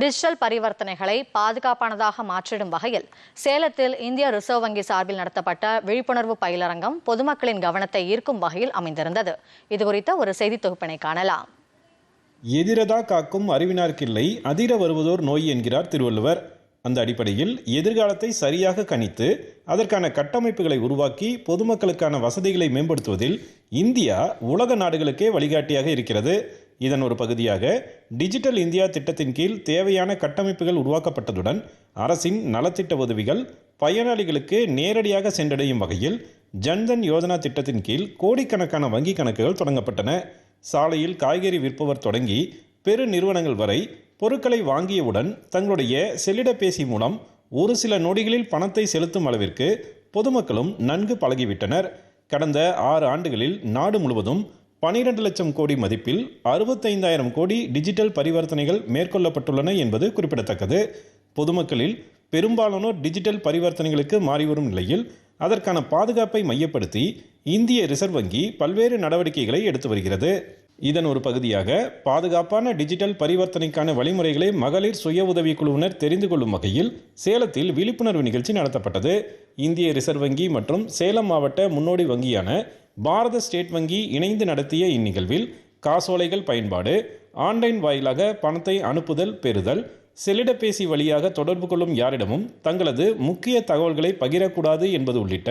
Digital பரிவர்த்தனைகளை பாதுகாப்பானதாக மாற்றிடும் வகையில் சேலத்தில் இந்திய ரிசர்வ் வங்கி சார்பில் நடத்தப்பட்ட விழிப்புணர்வு பயிலரங்கம் பொதுமக்களின் கவனத்தை ஈர்க்கும் வகையில் அமைந்திருந்தது. இதுகுறித்த ஒரு செய்தி தொகுப்பினை காணலாம். எதிரதா காக்கும் அறிவினார்க்கில்லை அதிர வருவதோர் நோய் என்கிறார் திருவள்ளுவர். அந்த அடிப்படையில் எதிர்காலத்தை சரியாக கணித்து அதற்கான கட்டமைப்புகளை உருவாக்கி பொதுமக்களுக்கான வசதிகளை மேம்படுத்துவதில் இந்தியா உலக நாடுகளுக்கே வழிகாட்டியாக இருக்கிறது. இதன் ஒரு பகுதியாக டிஜிட்டல் இந்தியா திட்டத்தின் கீழ் தேவையான கட்டமைப்புகள் உருவாக்கப்பட்டதுடன் அரசின் நலத்திட்ட உதவிகள் பயனாளிகளுக்கு நேரடியாக சென்றடையும் வகையில் ஜன்தன் யோஜனா திட்டத்தின் கீழ் கோடிக்கணக்கான வங்கி கணக்குகள் தொடங்கப்பட்டன. சாலையில் காய்கறி விற்பவர் தொடங்கி பெரு நிறுவனங்கள் வரை பொருட்களை வாங்கியவுடன் தங்களுடைய செல்லிடப்பேசி மூலம் ஒரு சில நொடிகளில் பணத்தை செலுத்தும் அளவிற்கு பொதுமக்களும் நன்கு பழகிவிட்டனர். கடந்த ஆறு ஆண்டுகளில் நாடு முழுவதும் பனிரெண்டு லட்சம் கோடி மதிப்பில் அறுபத்தைந்தாயிரம் கோடி டிஜிட்டல் பரிவர்த்தனைகள் மேற்கொள்ளப்பட்டுள்ளன என்பது குறிப்பிடத்தக்கது. பொதுமக்களில் பெரும்பாலானோர் டிஜிட்டல் பரிவர்த்தனைகளுக்கு மாறி வரும் நிலையில் அதற்கான பாதுகாப்பை மையப்படுத்தி இந்திய ரிசர்வ் வங்கி பல்வேறு நடவடிக்கைகளை எடுத்து வருகிறது. இதன் ஒரு பகுதியாக பாதுகாப்பான டிஜிட்டல் பரிவர்த்தனைக்கான வழிமுறைகளை மகளிர் சுய உதவி குழுவினர் தெரிந்து கொள்ளும் வகையில் சேலத்தில் விழிப்புணர்வு நிகழ்ச்சி நடத்தப்பட்டது. இந்திய ரிசர்வ் வங்கி மற்றும் சேலம் மாவட்ட முன்னோடி வங்கியான பாரத ஸ்டேட் வங்கி இணைந்து நடத்திய இந்நிகழ்வில் காசோலைகள் பயன்பாடு ஆன்லைன் வாயிலாக பணத்தை அனுப்புதல் பெறுதல் செல்லிடப்பேசி வழியாக தொடர்பு கொள்ளும் யாரிடமும் தங்களது முக்கிய தகவல்களை பகிரக்கூடாது என்பது உள்ளிட்ட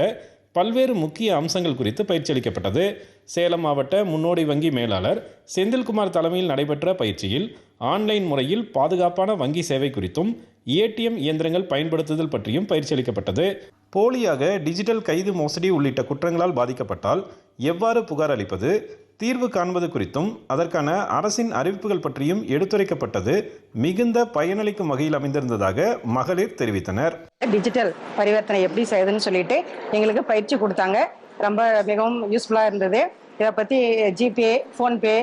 பல்வேறு முக்கிய அம்சங்கள் குறித்து பயிற்சி அளிக்கப்பட்டது சேலம் மாவட்ட முன்னோடி வங்கி மேலாளர் செந்தில்குமார் தலைமையில் நடைபெற்ற பயிற்சியில் ஆன்லைன் முறையில் பாதுகாப்பான வங்கி சேவை குறித்தும் ஏடிஎம் இயந்திரங்கள் பயன்படுத்துதல் பற்றியும் பயிற்சி அளிக்கப்பட்டது போலியாக டிஜிட்டல் கைது மோசடி உள்ளிட்ட குற்றங்களால் பாதிக்கப்பட்டால் எவ்வாறு புகார் அளிப்பது? தீர்வு காண்பது குறித்தும் அதற்கான அரசின் அறிவிப்புகள் பற்றியும் எடுத்துரைக்கப்பட்டது மிகுந்த பயனளிக்கும் வகையில் அமைந்திருந்ததாக மகளிர் தெரிவித்தனர். டிஜிட்டல் பரிவர்த்தனை எப்படி செய்யுதுன்னு சொல்லிட்டு எங்களுக்கு பயிற்சி கொடுத்தாங்க. ரொம்ப மிகவும் யூஸ்ஃபுல்லாக இருந்தது. இதை பற்றி ஜிபே ஃபோன்பே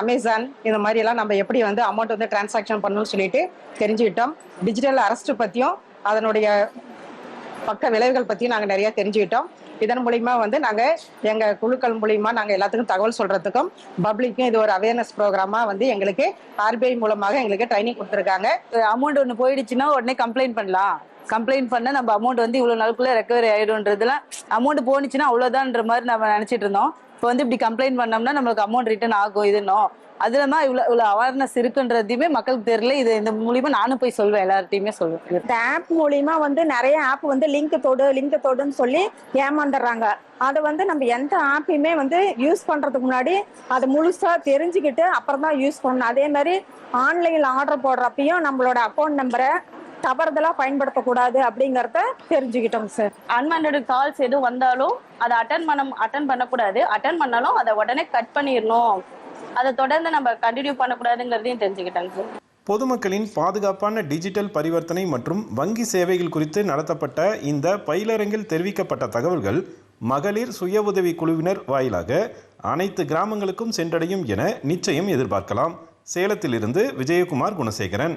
அமேசான் இந்த மாதிரி எல்லாம் நம்ம எப்படி வந்து அமௌண்ட் வந்து டிரான்சாக்ஷன் பண்ணணும்னு சொல்லிட்டு தெரிஞ்சுக்கிட்டோம். டிஜிட்டல் அரெஸ்ட் பற்றியும் அதனுடைய பக்க விளைவுகள் பற்றியும் நாங்கள் நிறைய தெரிஞ்சுக்கிட்டோம். இதன் மூலிமா வந்து நாங்கள் எங்கள் குழுக்கள் மூலிமா நாங்கள் எல்லாத்துக்கும் தகவல் சொல்கிறதுக்கும் பப்ளிக்கும் இது ஒரு அவேர்னஸ் ப்ரோக்ராமாக வந்து எங்களுக்கு ஆர்பிஐ மூலமாக எங்களுக்கு ட்ரைனிங் கொடுத்துருக்காங்க. அமௌண்ட் ஒன்று போயிடுச்சுன்னா உடனே கம்ப்ளைண்ட் பண்ணலாம். கம்ப்ளைண்ட் பண்ண நம்ம அமௌண்ட் வந்து இவ்வளோ நாளுக்குள்ள ரெக்கவரி ஆயிடும்ன்றதுல அமௌண்ட் போனுச்சுன்னா அவ்வளோதான்ற மாதிரி நம்ம நினச்சிட்டு இருந்தோம். இப்போ வந்து இப்படி கம்ப்ளைண்ட் பண்ணோம்னா நம்மளுக்கு அமௌண்ட் ரிட்டர்ன் ஆகும் இதுனோ அதுல தான் இவ்வளோ இவ்வளோ அவேர்னஸ் இருக்குன்றதையுமே மக்களுக்கு தெரியல. இது இந்த மூலியமா நானும் போய் சொல்வேன் எல்லார்ட்டையுமே சொல்லுவேன் இந்த ஆப் மூலியமா வந்து நிறைய ஆப் வந்து லிங்க் தொடு லிங்க் தொடுன்னு சொல்லி ஏமாந்துடுறாங்க. அதை வந்து நம்ம எந்த ஆப்பையுமே வந்து யூஸ் பண்றதுக்கு முன்னாடி அதை முழுசா தெரிஞ்சுக்கிட்டு அப்புறம் தான் யூஸ் பண்ணணும். அதே மாதிரி ஆன்லைன்ல ஆர்டர் போடுறப்பையும் நம்மளோட அக்கௌண்ட் நம்பரை தவறுதலா பயன்படுத்தக்கூடாது அப்படிங்கறத தெரிஞ்சுக்கிட்டோம் சார் அன்வான்ட் கால்ஸ் எதுவும் வந்தாலும் அதை அட்டன் பண்ண அட்டன் பண்ணக்கூடாது. அட்டன் பண்ணாலும் அதை உடனே கட் பண்ணிடணும். அதை தொடர்ந்து நம்ம கண்டினியூ பண்ணக்கூடாதுங்கிறதையும் தெரிஞ்சுக்கிட்டாங்க சார் பொதுமக்களின் பாதுகாப்பான டிஜிட்டல் பரிவர்த்தனை மற்றும் வங்கி சேவைகள் குறித்து நடத்தப்பட்ட இந்த பயிலரங்கில் தெரிவிக்கப்பட்ட தகவல்கள் மகளிர் சுய உதவி குழுவினர் வாயிலாக அனைத்து கிராமங்களுக்கும் சென்றடையும் என நிச்சயம் எதிர்பார்க்கலாம். சேலத்திலிருந்து விஜயகுமார் குணசேகரன்.